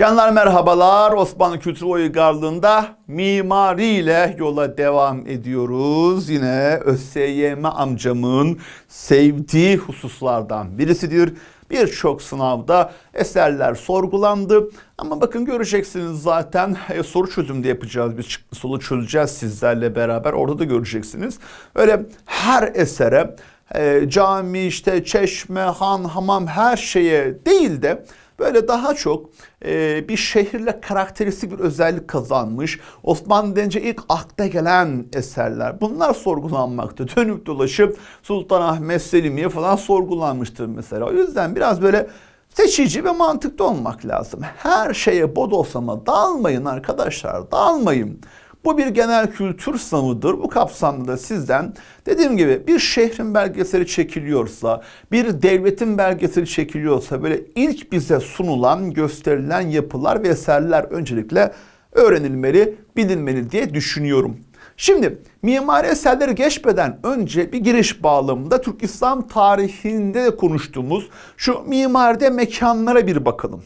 Canlar merhabalar. Osmanlı Kültür Uygarlığı'nda mimariyle yola devam ediyoruz. Yine ÖSYM amcamın sevdiği hususlardan birisidir. Birçok sınavda eserler sorgulandı. Ama bakın göreceksiniz zaten e, soru çözümü de yapacağız. Biz soru çözeceğiz sizlerle beraber. Orada da göreceksiniz. Öyle her esere e, cami işte çeşme, han, hamam her şeye değil de böyle daha çok e, bir şehirle karakteristik bir özellik kazanmış. Osmanlı denince ilk akla gelen eserler. Bunlar sorgulanmakta. Dönüp dolaşıp Sultanahmet Selimiye falan sorgulanmıştır mesela. O yüzden biraz böyle seçici ve mantıklı olmak lazım. Her şeye bodoslama dalmayın arkadaşlar, dalmayın. Bu bir genel kültür sınavıdır. Bu kapsamda da sizden dediğim gibi bir şehrin belgeseli çekiliyorsa, bir devletin belgeseli çekiliyorsa böyle ilk bize sunulan, gösterilen yapılar ve eserler öncelikle öğrenilmeli, bilinmeli diye düşünüyorum. Şimdi mimari eserleri geçmeden önce bir giriş bağlamında Türk İslam tarihinde de konuştuğumuz şu mimaride mekanlara bir bakalım.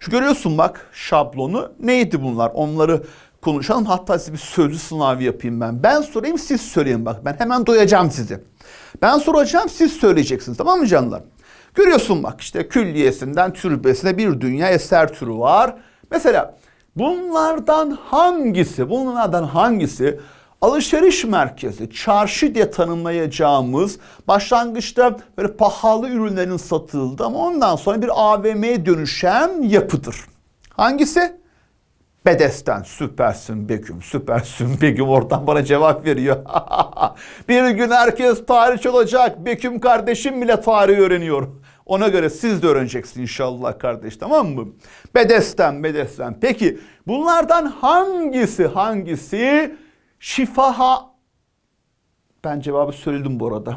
Şu görüyorsun bak şablonu neydi bunlar? Onları konuşalım. Hatta size bir sözlü sınavı yapayım ben. Ben sorayım siz söyleyin bak. Ben hemen doyacağım sizi. Ben soracağım siz söyleyeceksiniz tamam mı canlar? Görüyorsun bak işte külliyesinden türbesine bir dünya eser türü var. Mesela bunlardan hangisi, bunlardan hangisi alışveriş merkezi, çarşı diye tanımlayacağımız başlangıçta böyle pahalı ürünlerin satıldığı ama ondan sonra bir AVM'ye dönüşen yapıdır. Hangisi? Bedesten süpersin Begüm, süpersin Begüm oradan bana cevap veriyor. bir gün herkes tarih olacak. Begüm kardeşim bile tarih öğreniyor. Ona göre siz de öğreneceksiniz inşallah kardeş tamam mı? Bedesten, bedesten. Peki bunlardan hangisi hangisi şifaha... Ben cevabı söyledim bu arada.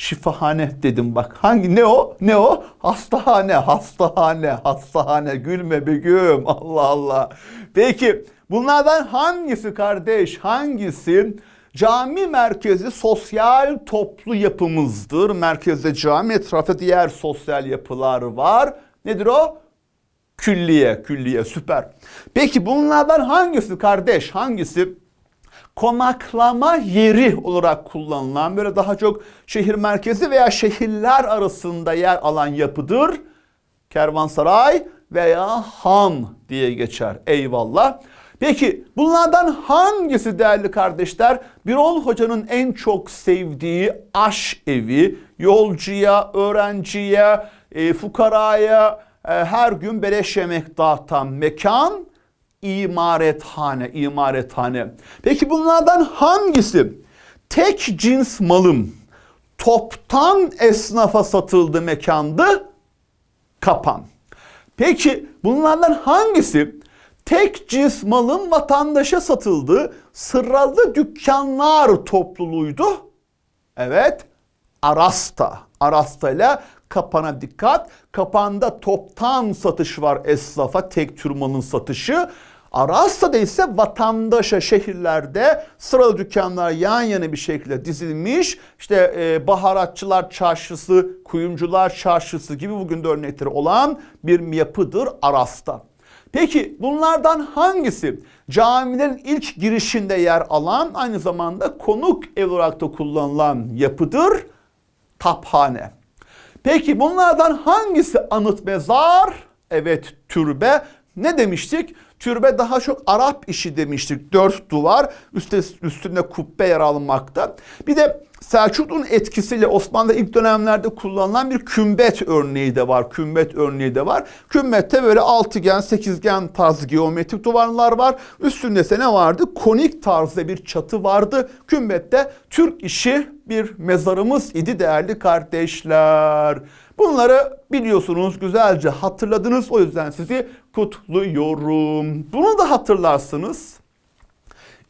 Şifahane dedim bak. Hangi ne o? Ne o? Hastahane, hastahane, hastahane. Gülme Begüm. Allah Allah. Peki bunlardan hangisi kardeş? Hangisi cami merkezi sosyal toplu yapımızdır? Merkezde cami, etrafta diğer sosyal yapılar var. Nedir o? Külliye, külliye süper. Peki bunlardan hangisi kardeş? Hangisi konaklama yeri olarak kullanılan böyle daha çok şehir merkezi veya şehirler arasında yer alan yapıdır. Kervansaray veya han diye geçer. Eyvallah. Peki bunlardan hangisi değerli kardeşler? Birol Hoca'nın en çok sevdiği aş evi, yolcuya, öğrenciye, e, fukaraya e, her gün beleş yemek dağıtan mekan imarethane, imarethane. Peki bunlardan hangisi tek cins malım toptan esnafa satıldı mekandı? Kapan. Peki bunlardan hangisi tek cins malın vatandaşa satıldığı sıralı dükkanlar topluluğuydu? Evet, Arasta. Arasta ile kapana dikkat. Kapanda toptan satış var esnafa, tek tür malın satışı. Arasta'da ise vatandaşa şehirlerde sıralı dükkanlar yan yana bir şekilde dizilmiş. İşte e, baharatçılar çarşısı, kuyumcular çarşısı gibi bugün de örnekleri olan bir yapıdır Arasta. Peki bunlardan hangisi camilerin ilk girişinde yer alan aynı zamanda konuk ev olarak da kullanılan yapıdır? Taphane. Peki bunlardan hangisi anıt mezar? Evet türbe. Ne demiştik? Türbe daha çok Arap işi demiştik. Dört duvar üstünde kubbe yer almakta. Bir de Selçuklu'nun etkisiyle Osmanlı'da ilk dönemlerde kullanılan bir kümbet örneği de var. Kümbet örneği de var. Kümbette böyle altıgen, sekizgen tarzı geometrik duvarlar var. Üstünde ise ne vardı? Konik tarzda bir çatı vardı. Kümbette Türk işi bir mezarımız idi değerli kardeşler. Bunları biliyorsunuz güzelce hatırladınız. O yüzden sizi kutluyorum. Bunu da hatırlarsınız.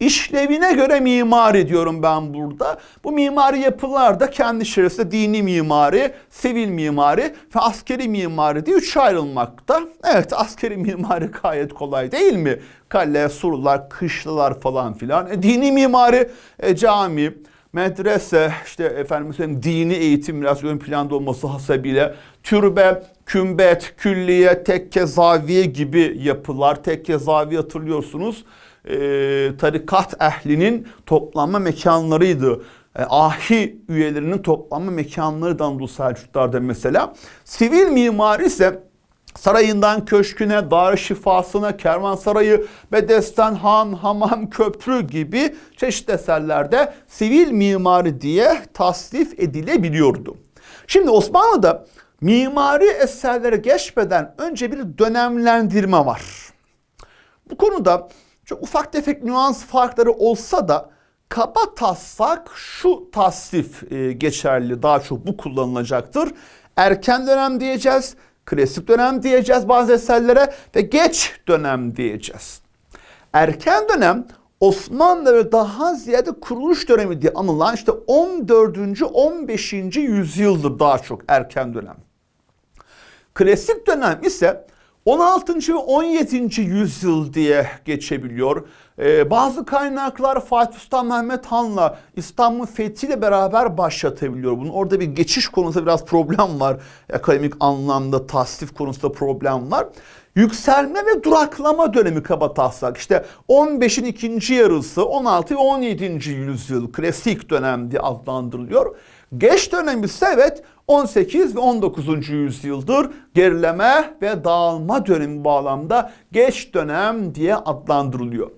İşlevine göre mimari diyorum ben burada. Bu mimari yapılar da kendi içerisinde dini mimari, sivil mimari ve askeri mimari diye üçe ayrılmakta. Evet askeri mimari gayet kolay değil mi? Kale, surlar, kışlalar falan filan. E, dini mimari, e, cami, medrese, işte efendim dini eğitim biraz ön planda olması hasebiyle türbe, kümbet, külliye, tekke, zaviye gibi yapılar. Tekke, zaviye hatırlıyorsunuz. Ee, tarikat ehlinin toplanma mekanlarıydı. E, ahi üyelerinin toplanma mekanları da Anadolu Selçuklular'da mesela. Sivil mimari ise Sarayından köşküne, dar şifasına, kervansarayı, bedesten, han, hamam, köprü gibi çeşitli eserlerde sivil mimari diye tasnif edilebiliyordu. Şimdi Osmanlı'da mimari eserlere geçmeden önce bir dönemlendirme var. Bu konuda çok ufak tefek nüans farkları olsa da kaba taslak şu tasnif e, geçerli daha çok bu kullanılacaktır. Erken dönem diyeceğiz, klasik dönem diyeceğiz bazı eserlere ve geç dönem diyeceğiz. Erken dönem Osmanlı ve daha ziyade kuruluş dönemi diye anılan işte 14. 15. yüzyıldır daha çok erken dönem. Klasik dönem ise 16. ve 17. yüzyıl diye geçebiliyor. Ee, bazı kaynaklar Fatih Sultan Mehmet Han'la İstanbul fethiyle beraber başlatabiliyor bunu. Orada bir geçiş konusunda biraz problem var. Akademik anlamda tasnif konusunda problem var. Yükselme ve duraklama dönemi kaba taslak. İşte 15'in ikinci yarısı 16 ve 17. yüzyıl klasik dönem diye adlandırılıyor. Geç dönem ise evet 18 ve 19. yüzyıldır gerileme ve dağılma dönemi bağlamda geç dönem diye adlandırılıyor.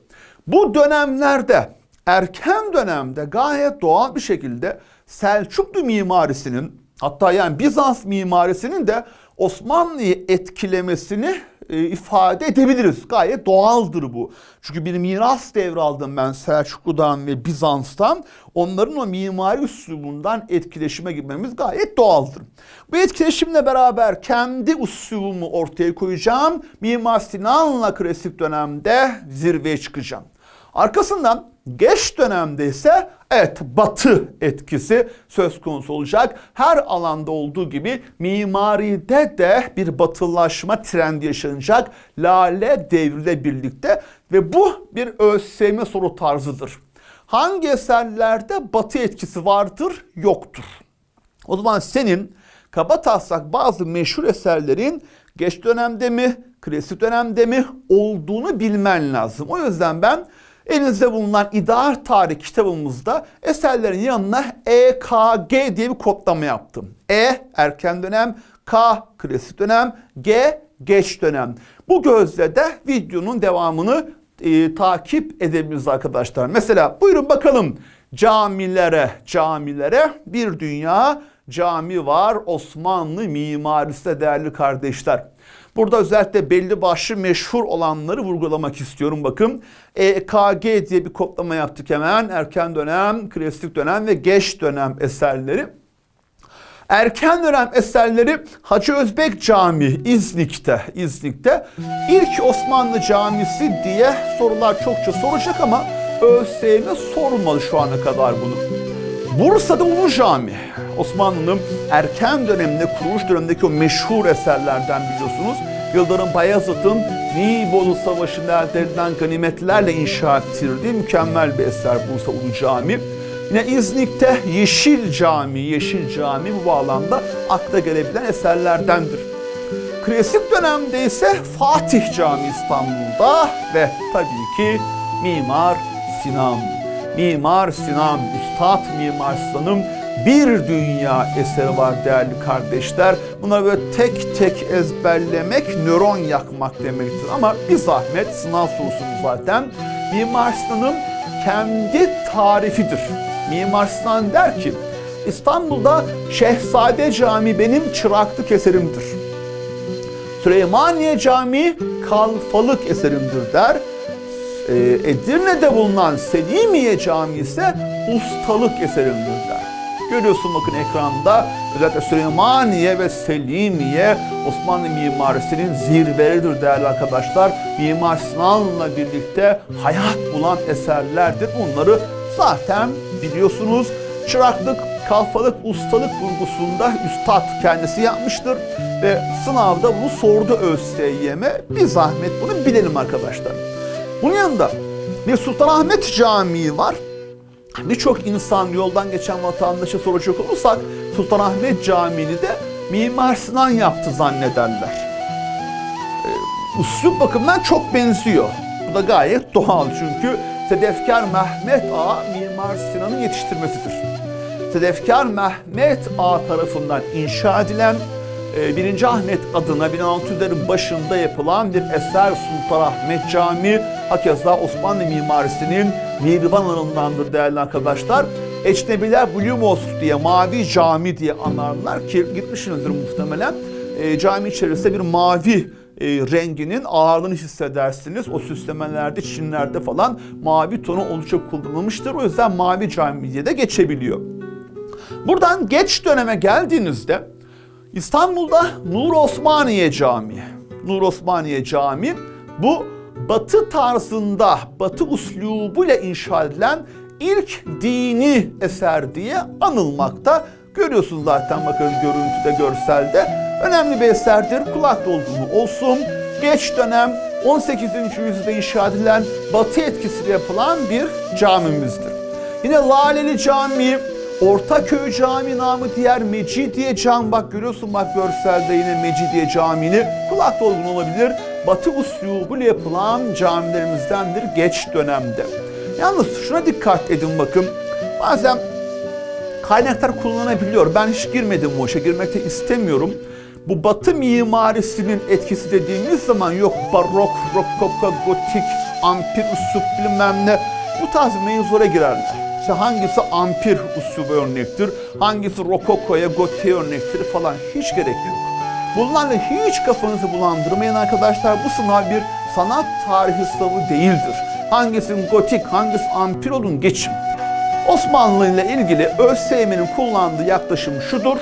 Bu dönemlerde erken dönemde gayet doğal bir şekilde Selçuklu mimarisinin hatta yani Bizans mimarisinin de Osmanlı'yı etkilemesini e, ifade edebiliriz. Gayet doğaldır bu. Çünkü bir miras devraldım ben Selçuklu'dan ve Bizans'tan. Onların o mimari üslubundan etkileşime girmemiz gayet doğaldır. Bu etkileşimle beraber kendi üslubumu ortaya koyacağım. Mimar Sinan'la klasik dönemde zirveye çıkacağım. Arkasından geç dönemde ise evet batı etkisi söz konusu olacak. Her alanda olduğu gibi mimaride de bir batılaşma trendi yaşanacak. Lale devriyle birlikte ve bu bir ÖSYM soru tarzıdır. Hangi eserlerde batı etkisi vardır yoktur. O zaman senin kaba taslak bazı meşhur eserlerin geç dönemde mi, klasik dönemde mi olduğunu bilmen lazım. O yüzden ben Elinizde bulunan İdar Tarih kitabımızda eserlerin yanına EKG diye bir kodlama yaptım. E erken dönem, K klasik dönem, G geç dönem. Bu gözle de videonun devamını e, takip edebiliriz arkadaşlar. Mesela buyurun bakalım camilere, camilere bir dünya cami var Osmanlı mimarisi değerli kardeşler. Burada özellikle belli başlı meşhur olanları vurgulamak istiyorum. Bakın EKG diye bir kodlama yaptık hemen. Erken dönem, klasik dönem ve geç dönem eserleri. Erken dönem eserleri Hacı Özbek Camii İznik'te, İznik'te ilk Osmanlı camisi diye sorular çokça soracak ama ÖSYM sormadı şu ana kadar bunu. Bursa'da Ulu Cami. Osmanlı'nın erken döneminde, kuruluş dönemindeki o meşhur eserlerden biliyorsunuz. Yıldırım Bayezid'in Nibolu Savaşı'nda elde edilen ganimetlerle inşa ettirdiği mükemmel bir eser Bursa Ulu Cami. Yine İznik'te Yeşil Cami, Yeşil Cami bu bağlamda akla gelebilen eserlerdendir. Klasik dönemde ise Fatih Cami İstanbul'da ve tabii ki Mimar Sinan. Mimar Sinan, Üstad Mimar Sinan'ın bir dünya eseri var değerli kardeşler. Bunları böyle tek tek ezberlemek nöron yakmak demektir. Ama bir zahmet sınav sorusu zaten. Mimar Sinan'ın kendi tarifidir. Mimar Sinan der ki İstanbul'da Şehzade Camii benim çıraklık eserimdir. Süleymaniye Camii kalfalık eserimdir der. Ee, Edirne'de bulunan Selimiye Camii ise ustalık eserimdir der. Görüyorsun bakın ekranda özellikle Süleymaniye ve Selimiye Osmanlı mimarisinin zirveleridir değerli arkadaşlar. Mimar Sinan'la birlikte hayat bulan eserlerdir. Bunları zaten biliyorsunuz. Çıraklık, kalfalık, ustalık vurgusunda üstad kendisi yapmıştır. Ve sınavda bunu sordu ÖSYM. Bir zahmet bunu bilelim arkadaşlar. Bunun yanında bir Sultanahmet Camii var. Birçok insan yoldan geçen vatandaşa soracak olursak Sultanahmet Camii'ni de Mimar Sinan yaptı zannederler. Ee, Üslup bakımından çok benziyor. Bu da gayet doğal çünkü Sedefkar Mehmet Ağa Mimar Sinan'ın yetiştirmesidir. Sedefkar Mehmet Ağa tarafından inşa edilen 1. Ahmet adına 1600'lerin başında yapılan bir eser Sultanahmet Camii hakeza Osmanlı mimarisinin mihriban alanındandır değerli arkadaşlar. Ecnebiler Blue Mosque diye mavi cami diye anarlar ki gitmişsinizdir muhtemelen. E, cami içerisinde bir mavi e, renginin ağırlığını hissedersiniz. O süslemelerde, çinlerde falan mavi tonu oldukça kullanılmıştır. O yüzden mavi cami diye de geçebiliyor. Buradan geç döneme geldiğinizde İstanbul'da Nur Osmaniye Camii. Nur Osmaniye Camii bu batı tarzında, batı uslubuyla inşa edilen ilk dini eser diye anılmakta. Görüyorsunuz zaten bakın görüntüde, görselde. Önemli bir eserdir. Kulak dolgumu olsun. Geç dönem 18. yüzyılda inşa edilen batı etkisiyle yapılan bir camimizdir. Yine Laleli Camii Ortaköy Cami namı diğer Mecidiye Cami bak görüyorsun bak görselde yine Mecidiye Camii'ni kulak dolgun olabilir. Batı uslubuyla yapılan camilerimizdendir geç dönemde. Yalnız şuna dikkat edin bakın. Bazen kaynaklar kullanabiliyor. Ben hiç girmedim bu işe, girmek de istemiyorum. Bu batı mimarisinin etkisi dediğimiz zaman yok barok, rokoko, gotik, ampir, üslup bilmem ne bu tarz mevzulara girerler. İşte hangisi ampir usulü örnektir, hangisi rokokoya, gotiğe örnektir falan hiç gerek yok. Bunlarla hiç kafanızı bulandırmayın arkadaşlar. Bu sınav bir sanat tarihi sınavı değildir. Hangisinin gotik, hangisi ampir olun geçin. Osmanlı ile ilgili ÖSYM'nin kullandığı yaklaşım şudur.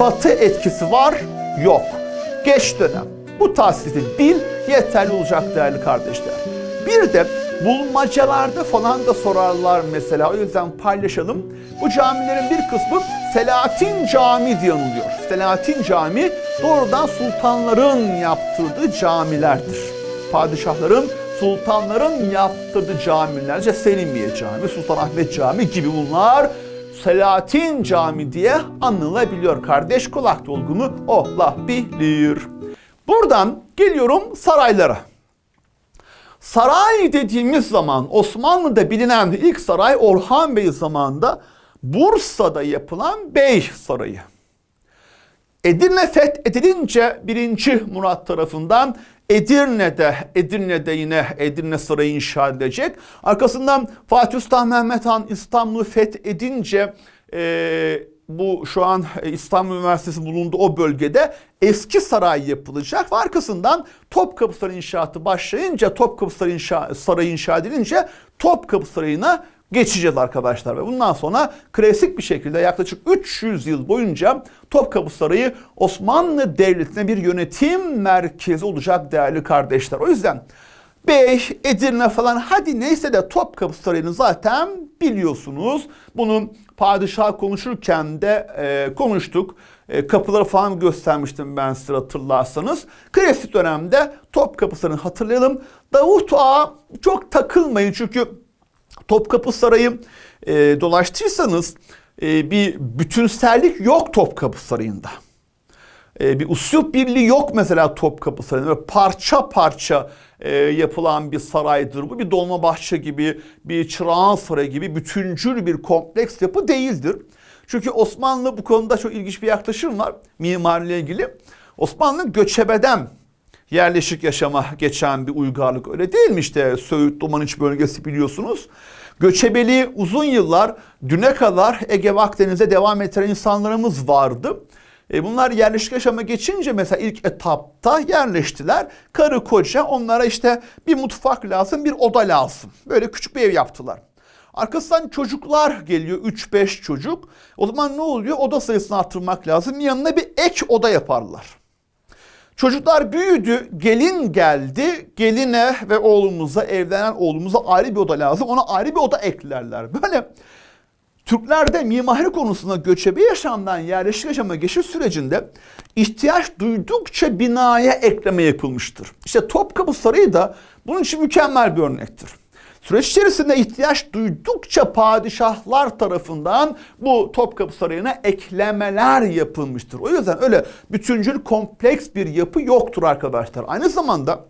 Batı etkisi var, yok. Geç dönem. Bu tahsili bil yeterli olacak değerli kardeşler. Bir de bulmacalarda falan da sorarlar mesela. O yüzden paylaşalım. Bu camilerin bir kısmı Selahattin Camii diye anılıyor. Selahattin Camii doğrudan sultanların yaptırdığı camilerdir. Padişahların, sultanların yaptırdığı camiler. İşte Selimiye Camii, Sultanahmet Camii gibi bunlar Selahattin Camii diye anılabiliyor. Kardeş kulak dolgumu olabilir. Buradan geliyorum saraylara. Saray dediğimiz zaman Osmanlı'da bilinen ilk saray Orhan Bey zamanında Bursa'da yapılan Bey Sarayı. Edirne fethedilince 1. Murat tarafından Edirne'de, Edirne'de yine Edirne Sarayı inşa edilecek. Arkasından Fatih Sultan Mehmet Han İstanbul'u fethedince e, bu şu an İstanbul Üniversitesi bulunduğu o bölgede eski saray yapılacak ve arkasından Topkapı Sarayı inşaatı başlayınca Topkapı Sarayı inşa, Sarayı inşa edilince Topkapı Sarayı'na geçeceğiz arkadaşlar ve bundan sonra klasik bir şekilde yaklaşık 300 yıl boyunca Topkapı Sarayı Osmanlı Devleti'ne bir yönetim merkezi olacak değerli kardeşler. O yüzden Bey, Edirne falan hadi neyse de Topkapı Sarayı'nı zaten biliyorsunuz. Bunu padişah konuşurken de e, konuştuk. E, kapıları falan göstermiştim ben size hatırlarsanız. Klasik dönemde Topkapı Sarayı'nı hatırlayalım. Davut Ağa çok takılmayın çünkü Topkapı Sarayı e, dolaştıysanız e, bir bütünsellik yok Topkapı Sarayı'nda. E, bir usul birliği yok mesela Topkapı Sarayı'nda. Parça parça e, yapılan bir saraydır. Bu bir Dolmabahçe gibi, bir Çırağan Sarayı gibi bütüncül bir kompleks yapı değildir. Çünkü Osmanlı bu konuda çok ilginç bir yaklaşım var mimariyle ilgili. Osmanlı göçebeden yerleşik yaşama geçen bir uygarlık öyle değil mi işte Söğüt Domaniç bölgesi biliyorsunuz. Göçebeli uzun yıllar düne kadar Ege ve devam ettiren insanlarımız vardı. E bunlar yerleşik yaşama geçince mesela ilk etapta yerleştiler. Karı koca onlara işte bir mutfak lazım, bir oda lazım. Böyle küçük bir ev yaptılar. Arkasından çocuklar geliyor 3-5 çocuk. O zaman ne oluyor? Oda sayısını arttırmak lazım. Yanına bir ek oda yaparlar. Çocuklar büyüdü, gelin geldi. Geline ve oğlumuza, evlenen oğlumuza ayrı bir oda lazım. Ona ayrı bir oda eklerler. Böyle Türklerde mimari konusunda göçebe yaşamdan yerleşik yaşama geçiş sürecinde ihtiyaç duydukça binaya ekleme yapılmıştır. İşte Topkapı Sarayı da bunun için mükemmel bir örnektir. Süreç içerisinde ihtiyaç duydukça padişahlar tarafından bu Topkapı Sarayı'na eklemeler yapılmıştır. O yüzden öyle bütüncül kompleks bir yapı yoktur arkadaşlar. Aynı zamanda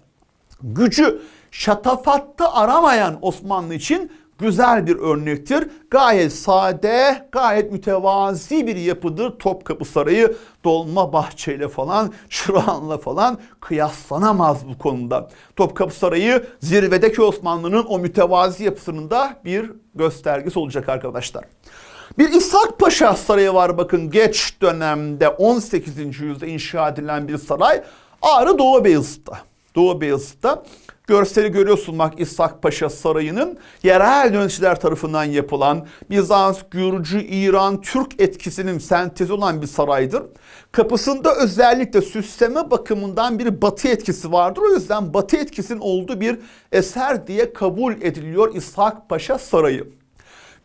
gücü şatafatta aramayan Osmanlı için güzel bir örnektir. Gayet sade, gayet mütevazi bir yapıdır Topkapı Sarayı. Dolma bahçeyle falan, Çırağan'la falan kıyaslanamaz bu konuda. Topkapı Sarayı zirvedeki Osmanlı'nın o mütevazi yapısının da bir göstergesi olacak arkadaşlar. Bir İshak Paşa Sarayı var bakın geç dönemde 18. yüzyılda inşa edilen bir saray. Ağrı Doğu Beyazıt'ta. Doğu Beyazıt'ta görseli görüyorsun bak İshak Paşa Sarayı'nın yerel yöneticiler tarafından yapılan Bizans, Gürcü, İran, Türk etkisinin sentezi olan bir saraydır. Kapısında özellikle süsleme bakımından bir batı etkisi vardır. O yüzden batı etkisinin olduğu bir eser diye kabul ediliyor İshak Paşa Sarayı.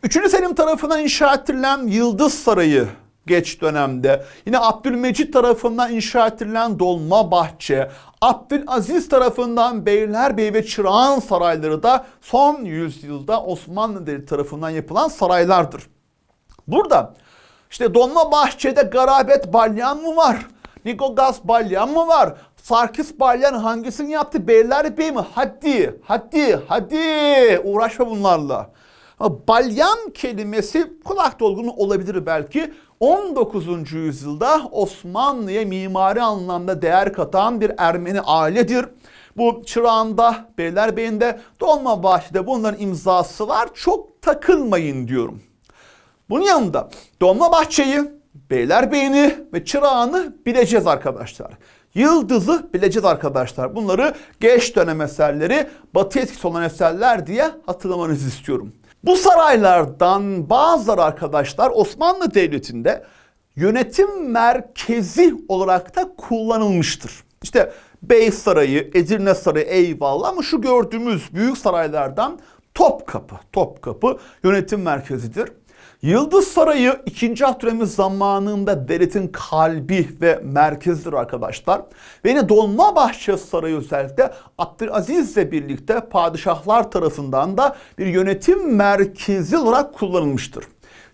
Üçüncü Selim tarafından inşa edilen Yıldız Sarayı geç dönemde. Yine Abdülmecit tarafından inşa edilen Dolma Bahçe, Abdülaziz tarafından Beylerbeyi ve Çırağan sarayları da son yüzyılda Osmanlı Devleti tarafından yapılan saraylardır. Burada işte Dolma Bahçe'de Garabet Balyan mı var? Nikogas Balyan mı var? Sarkis Balyan hangisini yaptı? Beylerbeyi mi? Hadi, hadi, hadi uğraşma bunlarla. Balyan kelimesi kulak dolgunu olabilir belki. 19. yüzyılda Osmanlı'ya mimari anlamda değer katan bir Ermeni ailedir. Bu Çırağan'da, Beylerbeyi'nde, Dolmabahçe'de bunların imzası var. Çok takılmayın diyorum. Bunun yanında Dolmabahçe'yi, Beylerbeyi'ni ve Çırağan'ı bileceğiz arkadaşlar. Yıldız'ı bileceğiz arkadaşlar. Bunları geç dönem eserleri, batı etkisi olan eserler diye hatırlamanızı istiyorum. Bu saraylardan bazıları arkadaşlar Osmanlı Devleti'nde yönetim merkezi olarak da kullanılmıştır. İşte Bey Sarayı, Edirne Sarayı eyvallah ama şu gördüğümüz büyük saraylardan Topkapı, Topkapı yönetim merkezidir. Yıldız Sarayı 2. Abdülhamit zamanında devletin kalbi ve merkezidir arkadaşlar. Ve yine Dolmabahçe Sarayı özellikle Abdülaziz ile birlikte padişahlar tarafından da bir yönetim merkezi olarak kullanılmıştır.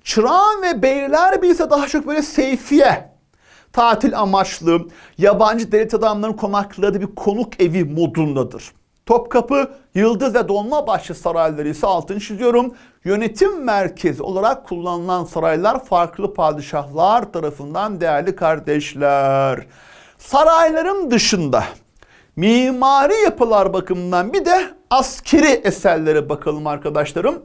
Çırağan ve Beylerbeyi ise daha çok böyle seyfiye, tatil amaçlı, yabancı devlet adamlarının konakladığı bir konuk evi modundadır. Topkapı, Yıldız ve Dolmabahçe sarayları ise altını çiziyorum. Yönetim merkezi olarak kullanılan saraylar farklı padişahlar tarafından değerli kardeşler. Sarayların dışında mimari yapılar bakımından bir de askeri eserlere bakalım arkadaşlarım.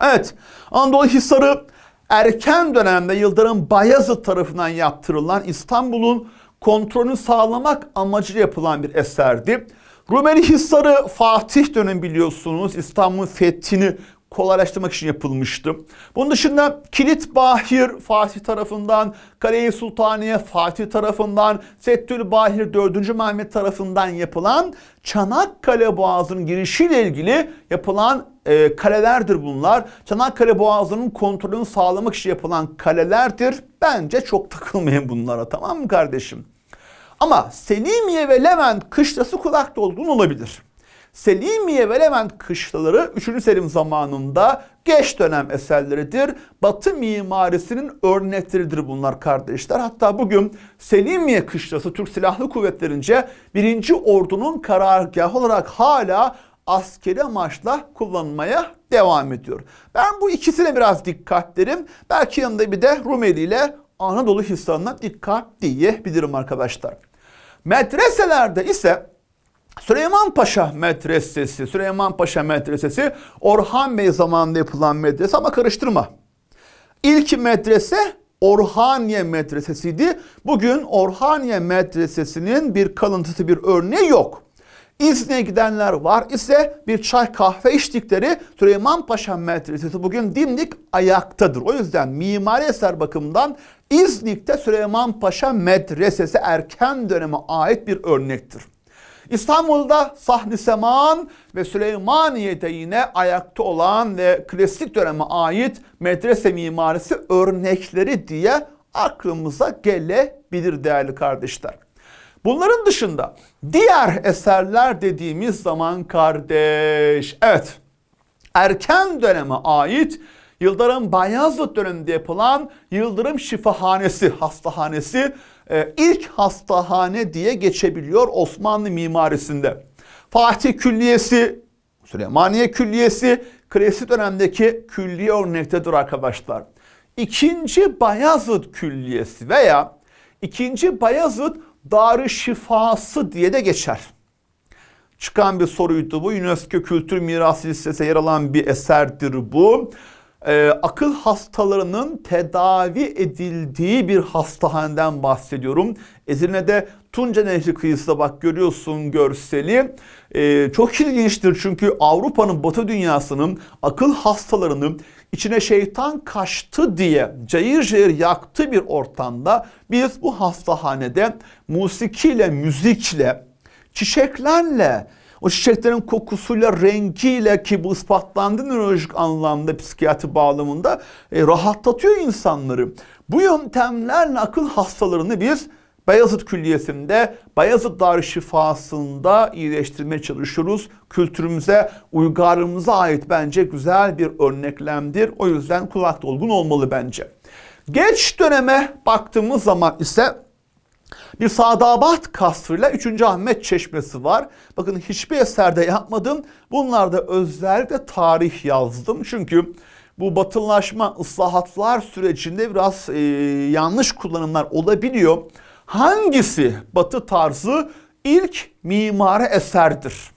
Evet, Anadolu Hisarı erken dönemde Yıldırım Bayezid tarafından yaptırılan İstanbul'un kontrolünü sağlamak amacıyla yapılan bir eserdi. Rumeli Hisarı Fatih dönemi biliyorsunuz İstanbul'un fethini kolaylaştırmak için yapılmıştı. Bunun dışında Kilit Bahir Fatih tarafından, Kale-i Sultaniye Fatih tarafından, Settül Bahir 4. Mehmet tarafından yapılan Çanakkale Boğazı'nın girişiyle ilgili yapılan e, kalelerdir bunlar. Çanakkale Boğazı'nın kontrolünü sağlamak için yapılan kalelerdir. Bence çok takılmayın bunlara tamam mı kardeşim? Ama Selimiye ve Levent kışlası kulak dolgun olabilir. Selimiye ve Levent kışlaları 3. Selim zamanında geç dönem eserleridir. Batı mimarisinin örnekleridir bunlar kardeşler. Hatta bugün Selimiye kışlası Türk Silahlı Kuvvetlerince 1. Ordunun karargahı olarak hala askeri amaçla kullanılmaya devam ediyor. Ben bu ikisine biraz dikkat derim. Belki yanında bir de Rumeli ile Anadolu Hisarı'na dikkat diyebilirim arkadaşlar. Medreselerde ise Süleyman Paşa Medresesi, Süleyman Paşa Medresesi Orhan Bey zamanında yapılan medrese ama karıştırma. İlk medrese Orhaniye Medresesi'ydi. Bugün Orhaniye Medresesi'nin bir kalıntısı, bir örneği yok. İzne gidenler var ise bir çay kahve içtikleri Süleyman Paşa Medresesi bugün dimdik ayaktadır. O yüzden mimari eser bakımından İznik'te Süleyman Paşa Medresesi erken döneme ait bir örnektir. İstanbul'da Sahni Seman ve Süleymaniye'de yine ayakta olan ve klasik döneme ait medrese mimarisi örnekleri diye aklımıza gelebilir değerli kardeşler. Bunların dışında diğer eserler dediğimiz zaman kardeş, evet erken döneme ait Yıldırım Bayazıt döneminde yapılan Yıldırım Şifahanesi, hastahanesi e, ilk hastahane diye geçebiliyor Osmanlı mimarisinde. Fatih Külliyesi, Süleymaniye Külliyesi klasik dönemdeki külliye örnektedir arkadaşlar. İkinci Bayazıt Külliyesi veya ikinci Bayazıt Darü Şifası diye de geçer çıkan bir soruydu bu. UNESCO Kültür Mirası listesine yer alan bir eserdir bu. Ee, akıl hastalarının tedavi edildiği bir hastahaneden bahsediyorum. Edirne'de Tunca Nehri kıyısında bak görüyorsun görseli. Ee, çok ilginçtir çünkü Avrupa'nın batı dünyasının akıl hastalarını içine şeytan kaçtı diye cayır cayır yaktığı bir ortamda biz bu hastahanede musikiyle, müzikle, çiçeklerle, o çiçeklerin kokusuyla, rengiyle ki bu ispatlandı nörolojik anlamda, psikiyatri bağlamında e, rahatlatıyor insanları. Bu yöntemlerle akıl hastalarını biz Bayazıt Külliyesi'nde, Bayazıt Darüşşifası'nda iyileştirmeye çalışıyoruz. Kültürümüze, uygarlığımıza ait bence güzel bir örneklemdir. O yüzden kulak dolgun olmalı bence. Geç döneme baktığımız zaman ise bir Sadabat kasrıyla 3. Ahmet Çeşmesi var. Bakın hiçbir eserde yapmadım. Bunlarda özellikle tarih yazdım. Çünkü bu batılılaşma, ıslahatlar sürecinde biraz e, yanlış kullanımlar olabiliyor. Hangisi batı tarzı ilk mimari eserdir?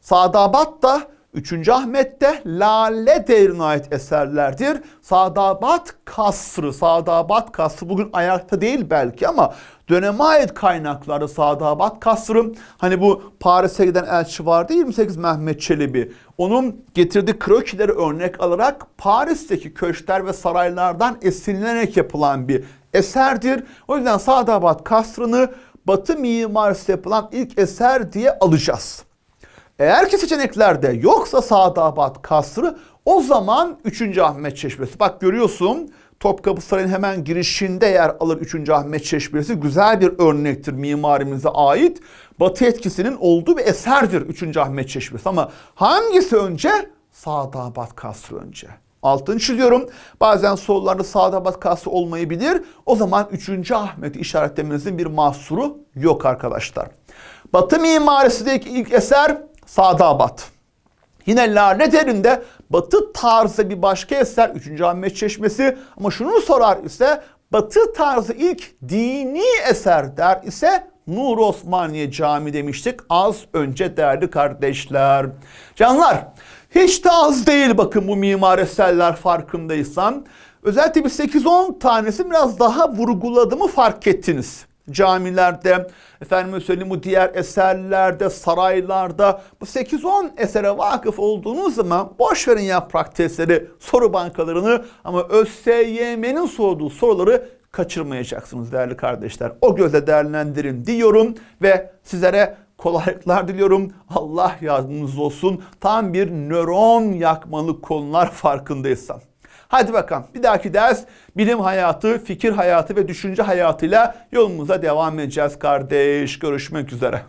Sadabat da 3. Ahmet'te Lale devrine ait eserlerdir. Sadabat Kasrı, Sadabat Kasrı bugün ayakta değil belki ama döneme ait kaynaklarda Sadabat Kasrı hani bu Paris'e giden elçi vardı 28 Mehmet Çelebi. Onun getirdiği krokileri örnek alarak Paris'teki köşkler ve saraylardan esinlenerek yapılan bir eserdir. O yüzden Sadabat Kasrı'nı Batı mimarisi yapılan ilk eser diye alacağız. Eğer ki seçeneklerde yoksa Sadabat Kasrı o zaman 3. Ahmet Çeşmesi. Bak görüyorsun Topkapı Sarayı'nın hemen girişinde yer alır 3. Ahmet Çeşmesi. Güzel bir örnektir mimarimize ait. Batı etkisinin olduğu bir eserdir 3. Ahmet Çeşmesi. Ama hangisi önce? Sadabat Kasrı önce. Altını çiziyorum. Bazen sorularda Sadabat Kasrı olmayabilir. O zaman 3. Ahmet'i işaretlemenizin bir mahsuru yok arkadaşlar. Batı mimarisindeki ilk eser Sadabat. Yine Lale Derin'de batı tarzı bir başka eser 3. Ahmet Çeşmesi ama şunu sorar ise batı tarzı ilk dini eser der ise Nur Osmaniye Cami demiştik az önce değerli kardeşler. Canlar hiç de az değil bakın bu mimar eserler farkındaysan. Özellikle bir 8-10 tanesi biraz daha vurguladığımı fark ettiniz camilerde, efendim söyleyeyim bu diğer eserlerde, saraylarda bu 8-10 esere vakıf olduğunuz zaman boş verin yaprak testleri, soru bankalarını ama ÖSYM'nin sorduğu soruları kaçırmayacaksınız değerli kardeşler. O gözle değerlendirin diyorum ve sizlere kolaylıklar diliyorum. Allah yardımcınız olsun. Tam bir nöron yakmalı konular farkındaysan. Hadi bakalım bir dahaki ders bilim hayatı, fikir hayatı ve düşünce hayatıyla yolumuza devam edeceğiz kardeş. Görüşmek üzere.